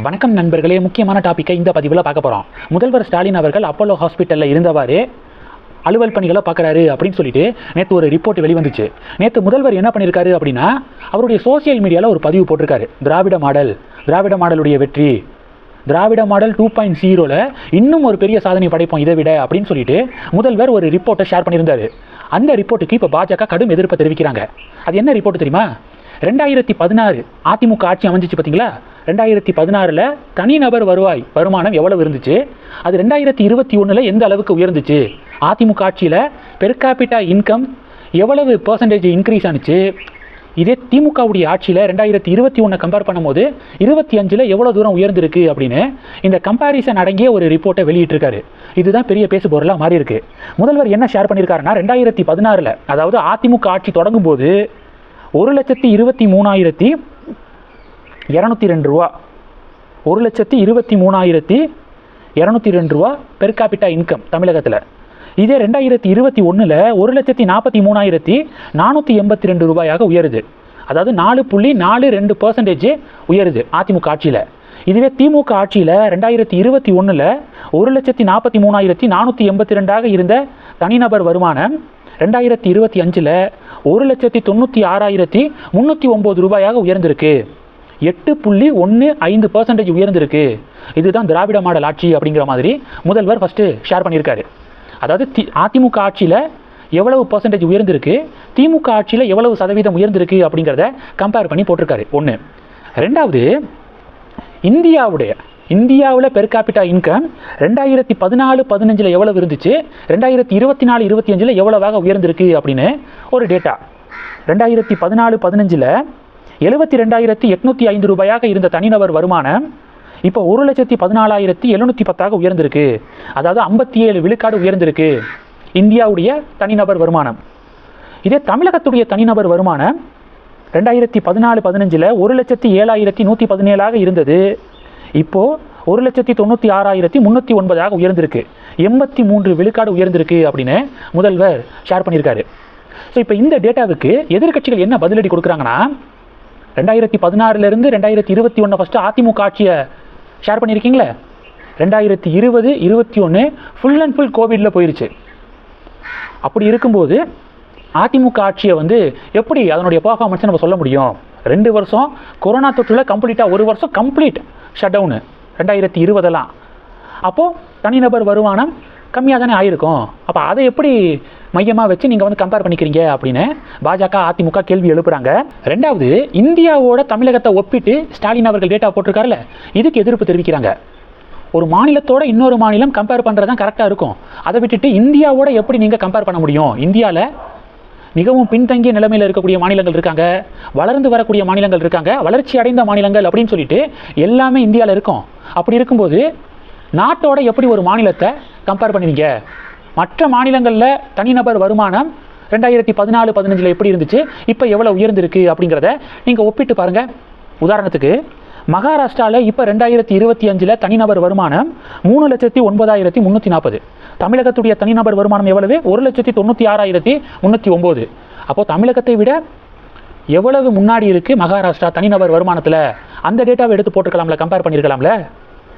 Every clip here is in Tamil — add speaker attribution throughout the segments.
Speaker 1: வணக்கம் நண்பர்களே முக்கியமான டாப்பிக்கை இந்த பதிவில் பார்க்க போகிறோம் முதல்வர் ஸ்டாலின் அவர்கள் அப்போலோ ஹாஸ்பிட்டலில் இருந்தவாறு அலுவல் பணிகளை பார்க்குறாரு அப்படின்னு சொல்லிட்டு நேற்று ஒரு ரிப்போர்ட் வெளிவந்துச்சு. நேற்று முதல்வர் என்ன பண்ணியிருக்காரு அப்படின்னா அவருடைய சோஷியல் மீடியாவில் ஒரு பதிவு போட்டிருக்காரு. திராவிட மாடல் திராவிட மாடலுடைய வெற்றி. திராவிட மாடல் டூ பாயிண்ட் ஜீரோவில் இன்னும் ஒரு பெரிய சாதனை படைப்போம் இதை விட அப்படின்னு சொல்லிட்டு முதல்வர் ஒரு ரிப்போர்ட்டை ஷேர் பண்ணியிருந்தார். அந்த ரிப்போர்ட்டுக்கு இப்போ பாஜக கடும் எதிர்ப்பை தெரிவிக்கிறாங்க. அது என்ன ரிப்போர்ட் தெரியுமா? ரெண்டாயிரத்தி பதினாறு அதிமுக ஆட்சி அமைஞ்சிச்சு பார்த்தீங்களா ரெண்டாயிரத்தி பதினாறில் தனிநபர் வருவாய் வருமானம் எவ்வளவு இருந்துச்சு? அது ரெண்டாயிரத்தி இருபத்தி ஒன்றில் எந்த அளவுக்கு உயர்ந்துச்சு? அதிமுக ஆட்சியில் பெர்காபிட்டா இன்கம் எவ்வளவு பர்சன்டேஜ் இன்க்ரீஸ் ஆனிச்சு? இதே திமுகவுடைய ஆட்சியில் ரெண்டாயிரத்தி இருபத்தி ஒன்றை கம்பேர் பண்ணும்போது இருபத்தி அஞ்சில் எவ்வளோ தூரம் உயர்ந்திருக்கு அப்படின்னு இந்த கம்பாரிசன் அடங்கிய ஒரு ரிப்போர்ட்டை வெளியிட்டிருக்காரு. இதுதான் பெரிய பேசுபொருளாக மாறியிருக்கு. மாறி இருக்கு முதல்வர் என்ன ஷேர் பண்ணியிருக்காருன்னா ரெண்டாயிரத்தி பதினாறில் அதாவது அதிமுக ஆட்சி தொடங்கும் போது ஒரு லட்சத்தி இருபத்தி மூணாயிரத்தி இரநூத்தி ரெண்டு ரூபா. ஒரு லட்சத்தி இருபத்தி மூணாயிரத்தி இரநூத்தி ரெண்டு ரூபா பெர் கேபிட்டா இன்கம் தமிழகத்தில். இதே ரெண்டாயிரத்தி இருபத்தி ஒன்றில் ஒரு லட்சத்தி நாற்பத்தி மூணாயிரத்தி நானூற்றி எண்பத்தி ரெண்டு ரூபாயாக உயருது. அதாவது நாலு புள்ளி நாலு ரெண்டு பர்சன்டேஜ் உயருது அதிமுக ஆட்சியில். இதுவே திமுக ஆட்சியில் ரெண்டாயிரத்தி இருபத்தி ஒன்றில் ஒரு லட்சத்தி நாற்பத்தி மூணாயிரத்தி நானூற்றி எண்பத்தி ரெண்டாக இருந்த தனிநபர் வருமானம் ரெண்டாயிரத்தி இருபத்தி அஞ்சில் ஒரு லட்சத்தி தொண்ணூற்றி ஆறாயிரத்தி முந்நூற்றி ஒம்பது ரூபாயாக உயர்ந்திருக்கு. எட்டு புள்ளி ஒன்று ஐந்து பர்சன்டேஜ் உயர்ந்திருக்கு. இதுதான் திராவிட மாடல் ஆட்சி அப்படிங்கிற மாதிரி முதல்வர் ஃபஸ்ட்டு ஷேர் பண்ணியிருக்காரு. அதாவது தி அதிமுக ஆட்சியில் எவ்வளவு பர்சன்டேஜ் உயர்ந்திருக்கு? திமுக ஆட்சியில் எவ்வளவு சதவீதம் உயர்ந்திருக்கு அப்படிங்கிறத கம்பேர் பண்ணி போட்டிருக்காரு. ஒன்று ரெண்டாவது இந்தியாவுடைய இந்தியாவில் பெர் கேபிட்டா இன்கம் ரெண்டாயிரத்தி பதினாலு பதினஞ்சில் எவ்வளவு இருந்துச்சு? ரெண்டாயிரத்தி இருபத்தி நாலு இருபத்தி அஞ்சில் எவ்வளவாக உயர்ந்திருக்கு அப்படின்னு ஒரு டேட்டா ரெண்டாயிரத்தி பதினாலு பதினஞ்சில் எழுபத்தி ரெண்டாயிரத்தி எட்நூற்றி ஐந்து ரூபாயாக இருந்த தனிநபர் வருமானம் இப்போ ஒரு லட்சத்தி பதினாலாயிரத்தி எழுநூற்றி பத்தாக உயர்ந்திருக்கு. அதாவது ஐம்பத்தி ஏழு விழுக்காடு உயர்ந்திருக்கு இந்தியாவுடைய தனிநபர் வருமானம். இதே தமிழகத்துடைய தனிநபர் வருமானம் ரெண்டாயிரத்தி பதினாலு பதினஞ்சில் ஒரு லட்சத்தி ஏழாயிரத்தி நூற்றி பதினேழாக இருந்தது. இப்போது ஒரு லட்சத்தி தொண்ணூற்றி ஆறாயிரத்தி முந்நூற்றி ஒன்பதாக உயர்ந்திருக்கு. எண்பத்தி மூன்று விழுக்காடு உயர்ந்திருக்கு அப்படின்னு முதல்வர் ஷேர் பண்ணியிருக்காரு. ஸோ இப்போ இந்த டேட்டாவுக்கு எதிர்க்கட்சிகள் என்ன பதிலடி கொடுக்குறாங்கன்னா ரெண்டாயிரத்தி பதினாறுலேருந்து ரெண்டாயிரத்தி இருபத்தி ஒன்று ஃபஸ்ட்டு அதிமுக ஆட்சியை ஷேர் பண்ணியிருக்கீங்களே? ரெண்டாயிரத்தி இருபது இருபத்தி ஒன்று ஃபுல் அண்ட் ஃபுல் கோவிடில் போயிருச்சு. அப்படி இருக்கும்போது அதிமுக ஆட்சியை வந்து எப்படி அதனுடைய பர்ஃபார்மன்ஸை நம்ம சொல்ல முடியும்? ரெண்டு வருஷம் கொரோனா தொற்றில் கம்ப்ளீட்டாக ஒரு வருஷம் கம்ப்ளீட் ஷட் டவுனு ரெண்டாயிரத்தி இருபதெல்லாம் அப்போது தனிநபர் வருமானம் கம்மியாக தானே ஆயிருக்கும். அப்போ அதை எப்படி மையமாக வச்சு நீங்கள் வந்து கம்பேர் பண்ணிக்கிறீங்க அப்படின்னு பாஜக அதிமுக கேள்வி எழுப்புறாங்க. ரெண்டாவது இந்தியாவோட தமிழகத்தை ஒப்பிட்டு ஸ்டாலின் அவர்கள் டேட்டா போட்டிருக்காருல்ல இதுக்கு எதிர்ப்பு தெரிவிக்கிறாங்க. ஒரு மாநிலத்தோட இன்னொரு மாநிலம் கம்பேர் பண்ணுறது தான் கரெக்டாக இருக்கும். அதை விட்டுட்டு இந்தியாவோட எப்படி நீங்கள் கம்பேர் பண்ண முடியும்? இந்தியாவில் மிகவும் பின்தங்கிய நிலைமையில் இருக்கக்கூடிய மாநிலங்கள் இருக்காங்க. வளர்ந்து வரக்கூடிய மாநிலங்கள் இருக்காங்க. வளர்ச்சி அடைந்த மாநிலங்கள் அப்படின்னு சொல்லிட்டு எல்லாமே இந்தியாவில் இருக்கும். அப்படி இருக்கும்போது நாட்டோட எப்படி ஒரு மாநிலத்தை கம்பேர் பண்ணுவீங்க? மற்ற மாநிலங்களில் தனிநபர் வருமானம் ரெண்டாயிரத்தி பதினாலு பதினஞ்சில் எப்படி இருந்துச்சு? இப்போ எவ்வளோ உயர்ந்திருக்கு அப்படிங்கிறத நீங்கள் ஒப்பிட்டு பாருங்கள் உதாரணத்துக்கு மகாராஷ்டிராவில் இப்போ ரெண்டாயிரத்தி இருபத்தி அஞ்சில் தனிநபர் வருமானம் மூணு லட்சத்தி ஒன்பதாயிரத்தி முந்நூற்றி நாற்பது தமிழகத்துடைய தனிநபர் வருமானம் எவ்வளவு? ஒரு லட்சத்தி தொண்ணூற்றி ஆறாயிரத்தி முந்நூற்றி ஒம்பது அப்போது தமிழகத்தை விட எவ்வளவு முன்னாடி இருக்குது மகாராஷ்டிரா தனிநபர் வருமானத்தில்? அந்த டேட்டாவை எடுத்து போட்டுக்கலாம்ல கம்பேர் பண்ணியிருக்கலாம்ல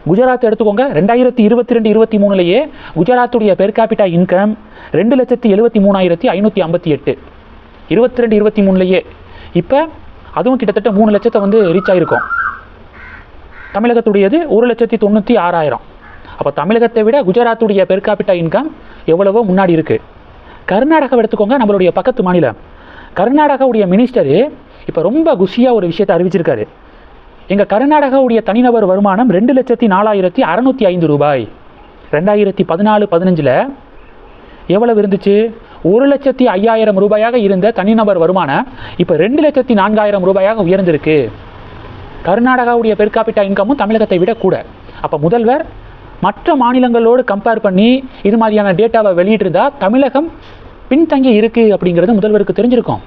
Speaker 1: குஜராத் எடுத்துக்கோங்க ரெண்டாயிரத்தி இருபத்தி ரெண்டு இருபத்தி மூணுலேயே குஜராத்துடைய பெர் கேபிட்டா இன்கம் ரெண்டு லட்சத்தி எழுபத்தி மூணாயிரத்தி ஐநூற்றி ஐம்பத்தி எட்டு. இருபத்தி ரெண்டு இருபத்தி மூணுலேயே. இப்போ அதுவும் கிட்டத்தட்ட மூணு லட்சத்தை வந்து ரீச் ஆகிருக்கும் தமிழகத்துடையது ஒரு லட்சத்தி தொண்ணூற்றி ஆறாயிரம். அப்போ தமிழகத்தை விட குஜராத்துடைய பெர் இன்கம் எவ்வளவோ முன்னாடி இருக்குது கர்நாடகாவை எடுத்துக்கோங்க நம்மளுடைய பக்கத்து மாநிலம். கர்நாடகாவுடைய மினிஸ்டரு இப்போ ரொம்ப குஷியாக ஒரு விஷயத்தை அறிவிச்சிருக்காரு. எங்கள் கர்நாடகாவுடைய தனிநபர் வருமானம் ரெண்டு லட்சத்தி நாலாயிரத்தி அறநூற்றி ஐந்து ரூபாய். ரெண்டாயிரத்தி பதினாலு பதினஞ்சில் எவ்வளவு இருந்துச்சு? ஒரு லட்சத்தி ஐயாயிரம் ரூபாயாக இருந்த தனிநபர் வருமானம் இப்போ ரெண்டு லட்சத்தி நான்காயிரம் ரூபாயாக உயர்ந்திருக்கு. கர்நாடகாவுடைய பெர் இன்கமும் தமிழகத்தை விட கூட. அப்போ முதல்வர் மற்ற மாநிலங்களோடு கம்பேர் பண்ணி இது மாதிரியான டேட்டாவை வெளியிட்டிருந்தா தமிழகம் பின்தங்கி இருக்குது அப்படிங்கிறது முதல்வருக்கு தெரிஞ்சிருக்கும்.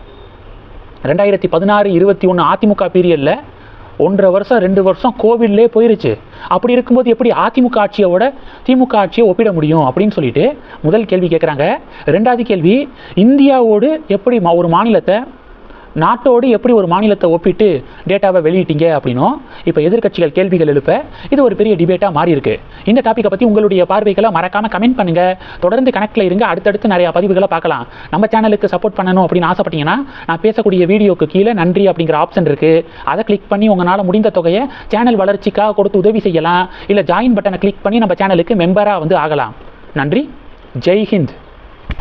Speaker 1: ரெண்டாயிரத்தி பதினாறு இருபத்தி ஒன்று அதிமுக பீரியடில் ஒன்றரை வருஷம் ரெண்டு வருஷம் கோவிட்லேயே போயிருச்சு. அப்படி இருக்கும்போது எப்படி அதிமுக ஆட்சியோட திமுக ஆட்சியை ஒப்பிட முடியும் அப்படின்னு சொல்லிட்டு முதல் கேள்வி கேட்குறாங்க ரெண்டாவது கேள்வி இந்தியாவோடு எப்படி மா- ஒரு மாநிலத்தை நாட்டோடு எப்படி ஒரு மாநிலத்தை ஒப்பிட்டு டேட்டாவை வெளியிட்டீங்க அப்படின்னும் இப்போ எதிர்க்கட்சிகள் கேள்விகள் எழுப்ப இது ஒரு பெரிய டிபேட்டாக மாறி இருக்கு இந்த டாப்பிக்கை பற்றி உங்களுடைய பார்வைகளை மறக்காமல் கமெண்ட் பண்ணுங்க. தொடர்ந்து கனெக்டில் இருங்க. அடுத்தடுத்து நிறைய பதிவுகளை பார்க்கலாம். நம்ம சேனலுக்கு சப்போர்ட் பண்ணணும் அப்படின்னு ஆசைப்பட்டீங்கன்னா நான் பேசக்கூடிய வீடியோக்கு கீழே நன்றி அப்படிங்கிற ஆப்ஷன் இருக்கு. அதை கிளிக் பண்ணி உங்களால் முடிந்த தொகையை சேனல் வளர்ச்சிக்காக கொடுத்து உதவி செய்யலாம். இல்லை ஜாயின் பட்டனை கிளிக் பண்ணி நம்ம சேனலுக்கு மெம்பராக வந்து ஆகலாம். நன்றி. ஜெய் ஹிந்த்.